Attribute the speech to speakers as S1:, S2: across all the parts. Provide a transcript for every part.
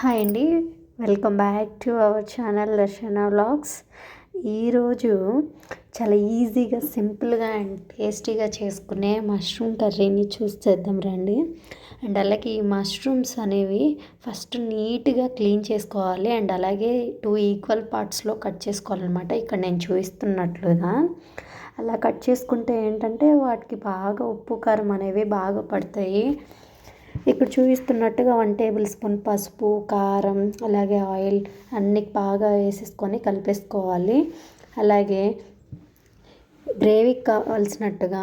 S1: Hi అండి. Welcome back to our channel Darshana vlogs. ఈరోజు చాలా ఈజీగా సింపుల్గా అండ్ టేస్టీగా చేసుకునే మష్రూమ్ కర్రీని చూసి చేద్దాం రండి. అండ్ అలాగే ఈ మష్రూమ్స్ అనేవి ఫస్ట్ నీట్గా క్లీన్ చేసుకోవాలి. అండ్ అలాగే టూ ఈక్వల్ పార్ట్స్లో కట్ చేసుకోవాలన్నమాట. ఇక్కడ నేను చూపిస్తున్నట్లుగా. అలా కట్ చేసుకుంటే ఏంటంటే వాటికి బాగా ఉప్పు కారం అనేవి బాగా పడతాయి. ఇక్కడ చూపిస్తున్నట్టుగా వన్ టేబుల్ స్పూన్ పసుపు కారం అలాగే ఆయిల్ అన్నీ బాగా వేసేసుకొని కలిపేసుకోవాలి. అలాగే గ్రేవీకి కావాల్సినట్టుగా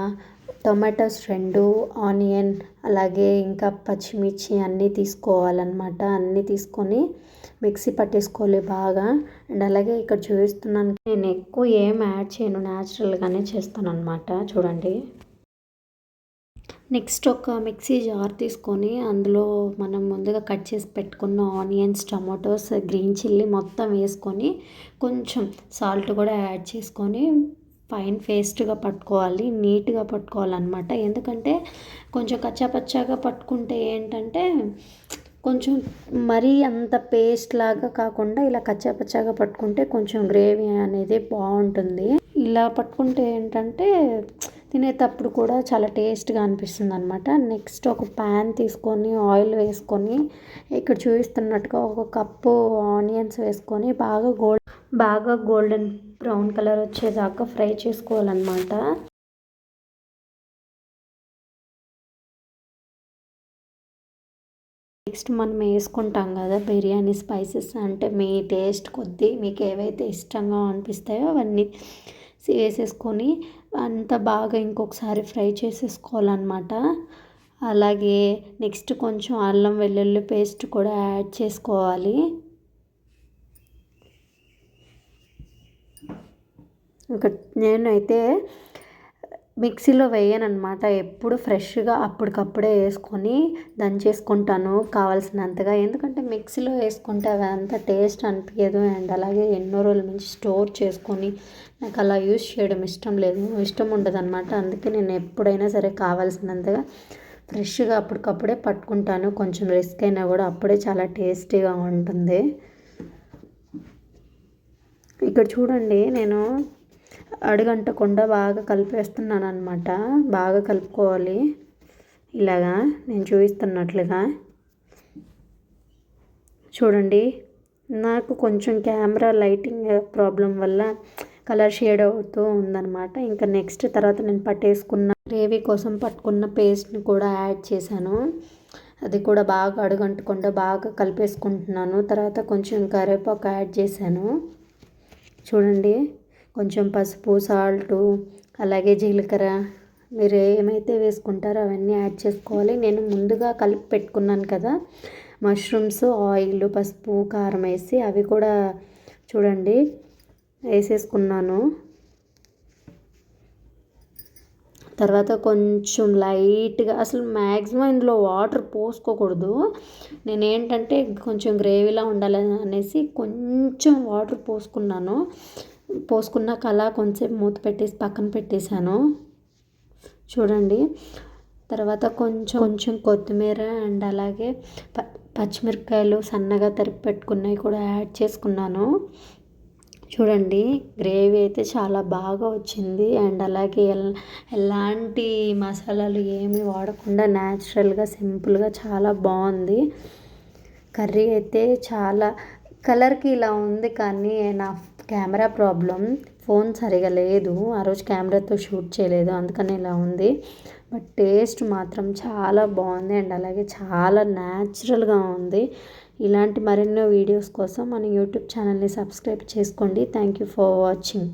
S1: టొమాటోస్ రెండు ఆనియన్ అలాగే ఇంకా పచ్చిమిర్చి అన్నీ తీసుకోవాలన్నమాట. అన్నీ తీసుకొని మిక్సీ పట్టేసుకోవాలి బాగా. అండ్ అలాగే ఇక్కడ చూపిస్తున్నాను. నేను ఎక్కువ ఏం యాడ్ చేయను న్యాచురల్గానే చేస్తాను అనమాట చూడండి. నెక్స్ట్ ఒక మిక్సీ జార్ తీసుకొని అందులో మనం ముందుగా కట్ చేసి పెట్టుకున్న ఆనియన్స్ టమాటోస్ గ్రీన్ చిల్లీ మొత్తం వేసుకొని కొంచెం సాల్ట్ కూడా యాడ్ చేసుకొని ఫైన్ పేస్ట్గా పట్టుకోవాలి నీట్గా పట్టుకోవాలన్నమాట. ఎందుకంటే కొంచెం కచ్చాపచ్చాగా పట్టుకుంటే ఏంటంటే కొంచెం మరీ అంత పేస్ట్ లాగా కాకుండా ఇలా కచ్చాపచ్చాగా పట్టుకుంటే కొంచెం గ్రేవీ అనేది బాగుంటుంది. ఇలా పట్టుకుంటే ఏంటంటే తినేటప్పుడు కూడా చాలా టేస్ట్గా అనిపిస్తుంది అనమాట నెక్స్ట్ ఒక ప్యాన్ తీసుకొని ఆయిల్ వేసుకొని ఇక్కడ చూపిస్తున్నట్టుగా ఒక కప్పు ఆనియన్స్ వేసుకొని బాగా గోల్డ్ బాగా గోల్డెన్ బ్రౌన్ కలర్ వచ్చేదాకా ఫ్రై చేసుకోవాలన్నమాట. నెక్స్ట్ మనం వేసుకుంటాం కదా బిర్యానీ స్పైసెస్ అంటే మీ టేస్ట్ కొద్దీ మీకు ఏవైతే ఇష్టంగా అనిపిస్తాయో అవన్నీ వేసేసుకొని అంత బాగా ఇంకొకసారి ఫ్రై చేసేసుకోవాలన్నమాట. అలాగే నెక్స్ట్ కొంచెం అల్లం వెల్లుల్లి పేస్ట్ కూడా యాడ్ చేసుకోవాలి. ఇంకా నేనైతే మిక్సీలో వేయనమాట ఎప్పుడు ఫ్రెష్గా అప్పటికప్పుడే వేసుకొని దంచేసుకుంటాను కావాల్సినంతగా. ఎందుకంటే మిక్సీలో వేసుకుంటే అవి అంత టేస్ట్ అనిపించదు అండ్ అలాగే ఎన్నో రోజుల నుంచి స్టోర్ చేసుకొని నాకు అలా యూస్ చేయడం ఇష్టం లేదు. ఇష్టం ఉండదు అనమాట అందుకే నేను ఎప్పుడైనా సరే కావాల్సినంతగా ఫ్రెష్గా అప్పటికప్పుడే పట్టుకుంటాను. కొంచెం రిస్క్ అయినా కూడా అప్పుడే చాలా టేస్టీగా ఉంటుంది. ఇక్కడ చూడండి నేను అడుగంటకుండా బాగా కలిపేస్తున్నాను అనమాట బాగా కలుపుకోవాలి. ఇలాగా నేను చూపిస్తున్నట్లుగా. చూడండి నాకు కొంచెం కెమెరా లైటింగ్ ప్రాబ్లం వల్ల కలర్ షేడ్ అవుతూ ఉందన్నమాట. ఇంకా నెక్స్ట్ తర్వాత నేను పట్టేసుకున్న గ్రేవీ కోసం పట్టుకున్న పేస్ట్ని కూడా యాడ్ చేశాను. అది కూడా బాగా అడుగంటకుండా బాగా కలిపేసుకుంటున్నాను. తర్వాత కొంచెం కరివేపాకు యాడ్ చేశాను. చూడండి కొంచెం పసుపు సాల్టు అలాగే జీలకర్ర. మీరు ఏమైతే వేసుకుంటారో అవన్నీ యాడ్ చేసుకోవాలి. నేను ముందుగా కలిపి పెట్టుకున్నాను కదా మష్రూమ్స్ ఆయిల్ పసుపు కారం వేసి అవి కూడా చూడండి వేసేసుకున్నాను. తర్వాత కొంచెం లైట్గా అసలు మ్యాక్సిమం ఇందులో వాటర్ పోసుకోకూడదు. నేనేంటంటే కొంచెం గ్రేవీలా ఉండాలి అనేసి కొంచెం వాటర్ పోసుకున్నాను. పోసుకున్నాక అలా కొంచెం మూత పెట్టేసి పక్కన పెట్టేశాను. చూడండి. తర్వాత కొంచెం కొంచెం కొత్తిమీర అండ్ అలాగే ప పచ్చిమిరపకాయలు సన్నగా తరిపి పెట్టుకున్నవి కూడా యాడ్ చేసుకున్నాను. చూడండి. గ్రేవీ అయితే చాలా బాగా వచ్చింది. అండ్ అలాగే ఎలాంటి మసాలాలు ఏమి వాడకుండా న్యాచురల్గా సింపుల్గా చాలా బాగుంది. కర్రీ అయితే చాలా కలర్కి ఇలా ఉంది కానీ నా కెమెరా ప్రాబ్లం ఫోన్ సరిగా లేదు. ఆ రోజు కెమెరాతో షూట్ చేయలేదు అందుకని ఇలా ఉంది. బట్ టేస్ట్ మాత్రం చాలా బాగుంది అండ్ అలాగే చాలా న్యాచురల్గా ఉంది. ఇలాంటి మరెన్నో వీడియోస్ కోసం మన యూట్యూబ్ ఛానల్ని సబ్స్క్రైబ్ చేసుకోండి. Thank you for watching.